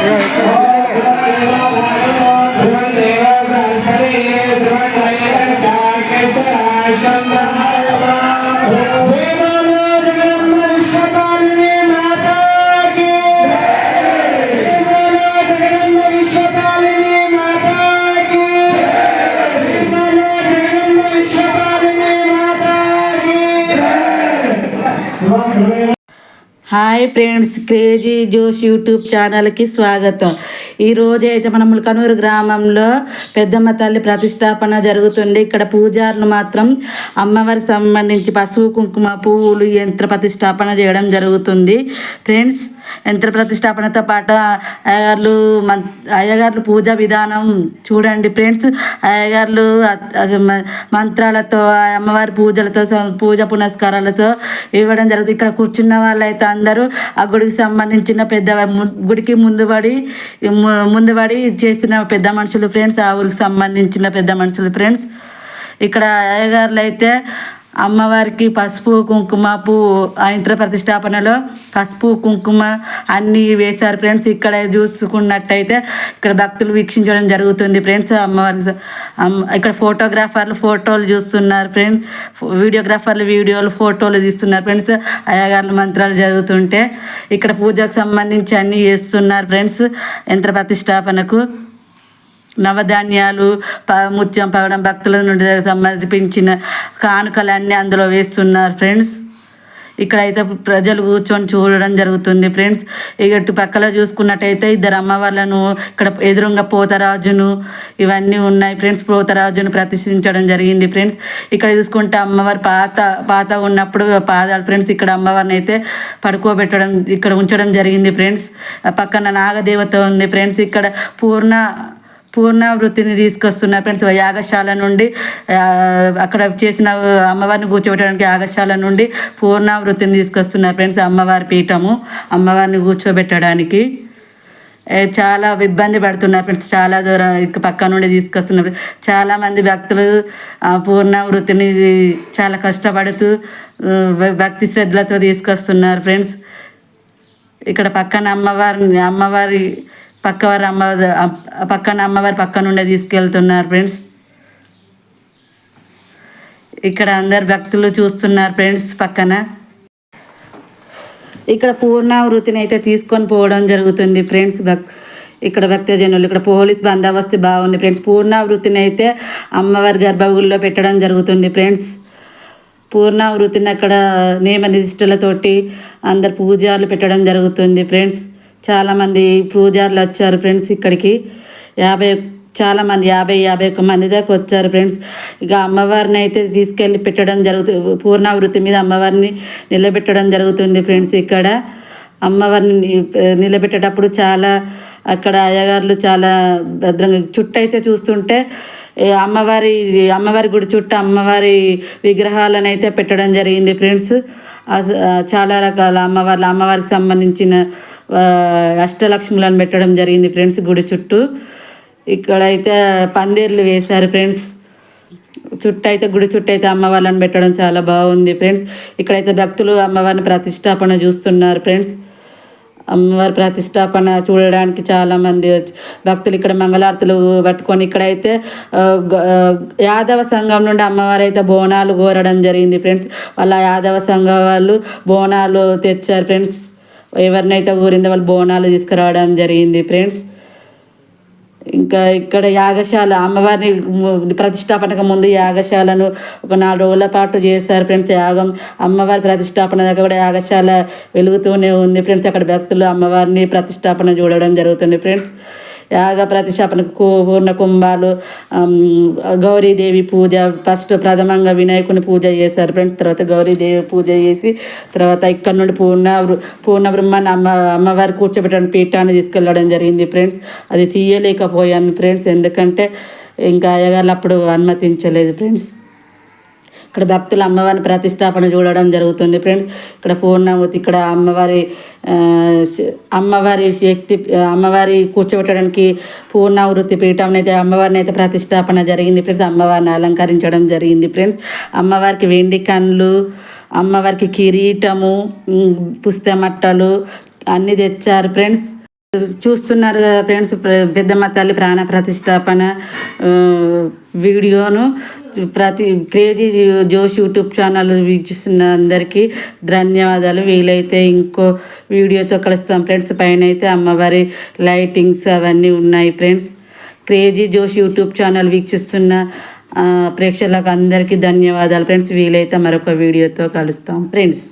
Yeah. Hi friends crazy josh YouTube ఛానల్కి స్వాగతం. ఈరోజు అయితే మన ములకనూరు గ్రామంలో పెద్దమ్మ తల్లి ప్రతిష్టాపన జరుగుతుంది ఇక్కడ పూజారులు మాత్రం అమ్మవారికి సంబంధించి పసుపు కుంకుమ పువ్వులు యంత్ర ప్రతిష్టాపన చేయడం జరుగుతుంది. ఫ్రెండ్స్ యంత్ర ప్రతిష్టాపనతో పాటు అయ్యగారులు మం అయ్యగారులు పూజా విధానం చూడండి. ఫ్రెండ్స్ అయ్యగారులు మంత్రాలతో ఆ అమ్మవారి పూజలతో పూజ పునస్కారాలతో ఇవ్వడం జరుగుతుంది. ఇక్కడ కూర్చున్న వాళ్ళైతే అందరూ ఆ గుడికి సంబంధించిన పెద్ద గుడికి ముందుబడి ముందుబడి చేసిన పెద్ద మనుషులు ఫ్రెండ్స్ ఆ ఊరికి సంబంధించిన పెద్ద మనుషులు ఫ్రెండ్స్ ఇక్కడ అయ్యగారులు అయితే అమ్మవారికి పసుపు కుంకుమ పువ్వు ఆ ప్రతిష్టాపనలో పసుపు కుంకుమ అన్నీ వేశారు ఫ్రెండ్స్. ఇక్కడ చూసుకున్నట్టయితే ఇక్కడ భక్తులు వీక్షించడం జరుగుతుంది ఫ్రెండ్స్. అమ్మవారికి ఇక్కడ ఫోటోగ్రాఫర్లు ఫోటోలు చూస్తున్నారు ఫ్రెండ్స్. వీడియోగ్రాఫర్లు వీడియోలు ఫోటోలు తీస్తున్నారు ఫ్రెండ్స్. అయ్యగారుల మంత్రాలు జరుగుతుంటే ఇక్కడ పూజకు సంబంధించి అన్నీ చేస్తున్నారు ఫ్రెండ్స్. యంత్ర ప్రతిష్టాపనకు నవధాన్యాలు ప ముత్యం పగడం భక్తుల నుండి సమర్పించిన కానుకలు అన్నీ అందులో వేస్తున్నారు ఫ్రెండ్స్. ఇక్కడైతే ప్రజలు కూర్చొని చూడడం జరుగుతుంది ఫ్రెండ్స్. ఇటు పక్కల చూసుకున్నట్టయితే ఇద్దరు అమ్మవార్లను ఇక్కడ ఎదురుగా పోతరాజును ఇవన్నీ ఉన్నాయి ఫ్రెండ్స్. పోతరాజును ప్రతిష్ఠించడం జరిగింది ఫ్రెండ్స్. ఇక్కడ చూసుకుంటే అమ్మవారి పాత పాత ఉన్నప్పుడు పాదాలు ఫ్రెండ్స్. ఇక్కడ అమ్మవారిని అయితే పడుకోబెట్టడం ఇక్కడ ఉంచడం జరిగింది ఫ్రెండ్స్. పక్కన నాగదేవత ఉంది ఫ్రెండ్స్. ఇక్కడ పూర్ణ పూర్ణావృత్తిని తీసుకొస్తున్నారు ఫ్రెండ్స్ యాగశాల నుండి అక్కడ చేసిన అమ్మవారిని కూర్చోబెట్టడానికి యాగశాల నుండి పూర్ణావృత్తిని తీసుకొస్తున్నారు ఫ్రెండ్స్ అమ్మవారి పీఠము అమ్మవారిని కూర్చోబెట్టడానికి. చాలా ఇబ్బంది పడుతున్నారు ఫ్రెండ్స్ చాలా దూరం ఇక పక్క నుండి తీసుకొస్తున్నారు చాలామంది భక్తులు పూర్ణావృత్తిని పూర్ణ వృత్తిని చాలా కష్టపడుతూ భక్తి శ్రద్ధలతో తీసుకొస్తున్నారు ఫ్రెండ్స్. ఇక్కడ పక్కన అమ్మవారిని అమ్మవారి పక్కవారు అమ్మ పక్కన అమ్మవారి పక్క నుండే తీసుకెళ్తున్నారు ఫ్రెండ్స్. ఇక్కడ అందరు భక్తులు చూస్తున్నారు ఫ్రెండ్స్ పక్కన. ఇక్కడ పూర్ణావృతిని అయితే తీసుకొని పోవడం జరుగుతుంది ఫ్రెండ్స్ భక్ ఇక్కడ భక్తజనులు ఇక్కడ పోలీస్ బందోబస్తు బాగుంది ఫ్రెండ్స్. పూర్ణావృతిని అయితే అమ్మవారి గర్భగుడిలో పెట్టడం జరుగుతుంది ఫ్రెండ్స్. పూర్ణావృతిని అక్కడ నియమ నిష్ఠలతోటి అందరు పూజారులు పెట్టడం జరుగుతుంది ఫ్రెండ్స్. చాలామంది పూజారులు వచ్చారు ఫ్రెండ్స్ ఇక్కడికి. యాభై చాలామంది యాభై యాభై ఒక్క మంది దాకా వచ్చారు ఫ్రెండ్స్. ఇక అమ్మవారిని అయితే తీసుకెళ్ళి పెట్టడం జరుగుతుంది పూర్ణావృతి మీద అమ్మవారిని నిలబెట్టడం జరుగుతుంది ఫ్రెండ్స్ ఇక్కడ. అమ్మవారిని నిలబెట్టేటప్పుడు చాలా అక్కడ అయ్యగారులు చాలా భద్రంగా చుట్టూ అయితే చూస్తుంటే అమ్మవారి అమ్మవారి గుడి చుట్టూ అమ్మవారి విగ్రహాలను అయితే పెట్టడం జరిగింది ఫ్రెండ్స్. చాలా రకాల అమ్మవార్లు అమ్మవారికి సంబంధించిన అష్టలక్ష్ములను పెట్టడం జరిగింది ఫ్రెండ్స్ గుడి చుట్టూ. ఇక్కడైతే పందిర్లు వేశారు ఫ్రెండ్స్. చుట్టూ అయితే గుడి చుట్టూ అయితే అమ్మవార్లను పెట్టడం చాలా బాగుంది ఫ్రెండ్స్. ఇక్కడైతే భక్తులు అమ్మవారిని ప్రతిష్టాపన చూస్తున్నారు ఫ్రెండ్స్. అమ్మవారి ప్రతిష్టాపన చూడడానికి చాలామంది వచ్చి భక్తులు ఇక్కడ మంగళార్తులు పట్టుకొని ఇక్కడైతే యాదవ సంఘం నుండి అమ్మవారు అయితే బోనాలు కోరడం జరిగింది ఫ్రెండ్స్. వాళ్ళ యాదవ సంఘం వాళ్ళు బోనాలు తెచ్చారు ఫ్రెండ్స్. ఎవరినైతే ఊరిందో వాళ్ళు బోనాలు తీసుకురావడం జరిగింది ఫ్రెండ్స్. ఇంకా ఇక్కడ యాగశాల అమ్మవారిని ప్రతిష్టాపనకు ముందు యాగశాలను ఒక నాలుగు రోజుల పాటు చేశారు ఫ్రెండ్స్ యాగం. అమ్మవారి ప్రతిష్టాపన దగ్గర కూడా యాగశాల వెలుగుతూనే ఉంది ఫ్రెండ్స్. అక్కడ భక్తులు అమ్మవారిని ప్రతిష్టాపన చూడడం జరుగుతుంది ఫ్రెండ్స్. యాగ ప్రతిష్టాపనకు కు- పూర్ణ కుంభాలు గౌరీదేవి పూజ ఫస్ట్ ప్రథమంగా వినాయకుని పూజ చేశారు ఫ్రెండ్స్. తర్వాత గౌరీదేవి పూజ చేసి తర్వాత ఇక్కడ నుండి పూర్ణ పూర్ణ బ్రహ్మాన్ని అమ్మ అమ్మవారి కూర్చోబెట్టడం పీఠాన్ని తీసుకెళ్ళడం జరిగింది ఫ్రెండ్స్. అది తీయలేకపోయాను ఫ్రెండ్స్ ఎందుకంటే ఇంకా అయ్యగారు అప్పుడు అనుమతించలేదు ఫ్రెండ్స్. ఇక్కడ భక్తులు అమ్మవారిని ప్రతిష్టాపన చూడడం జరుగుతుంది. ఫ్రెండ్స్ ఇక్కడ పూర్ణమూర్తి ఇక్కడ అమ్మవారి అమ్మవారి శక్తి అమ్మవారి కూర్చోబెట్టడానికి పూర్ణావృత్తి పీఠం అయితే అమ్మవారిని అయితే ప్రతిష్టాపన జరిగింది. ఫ్రెండ్స్ అమ్మవారిని అలంకరించడం జరిగింది. ఫ్రెండ్స్ అమ్మవారికి వెండి కన్నులు అమ్మవారికి కిరీటము పుస్తమట్టలు అన్నీ తెచ్చారు. ఫ్రెండ్స్ చూస్తున్నారు కదా ఫ్రెండ్స్ పెద్దమ్మ తల్లి ప్రాణ ప్రతిష్టాపన వీడియోను. ప్రతి క్రేజీ జోష్ యూట్యూబ్ ఛానల్ వీక్షిస్తున్న అందరికీ ధన్యవాదాలు. వీలైతే ఇంకో వీడియోతో కలుస్తాం ఫ్రెండ్స్. పైన అయితే అమ్మవారి లైటింగ్స్ అవన్నీ ఉన్నాయి friends. Crazy josh YouTube channel వీక్షిస్తున్న ప్రేక్షకులకు అందరికీ ధన్యవాదాలు ఫ్రెండ్స్. వీలైతే మరొక వీడియోతో కలుస్తాం ఫ్రెండ్స్.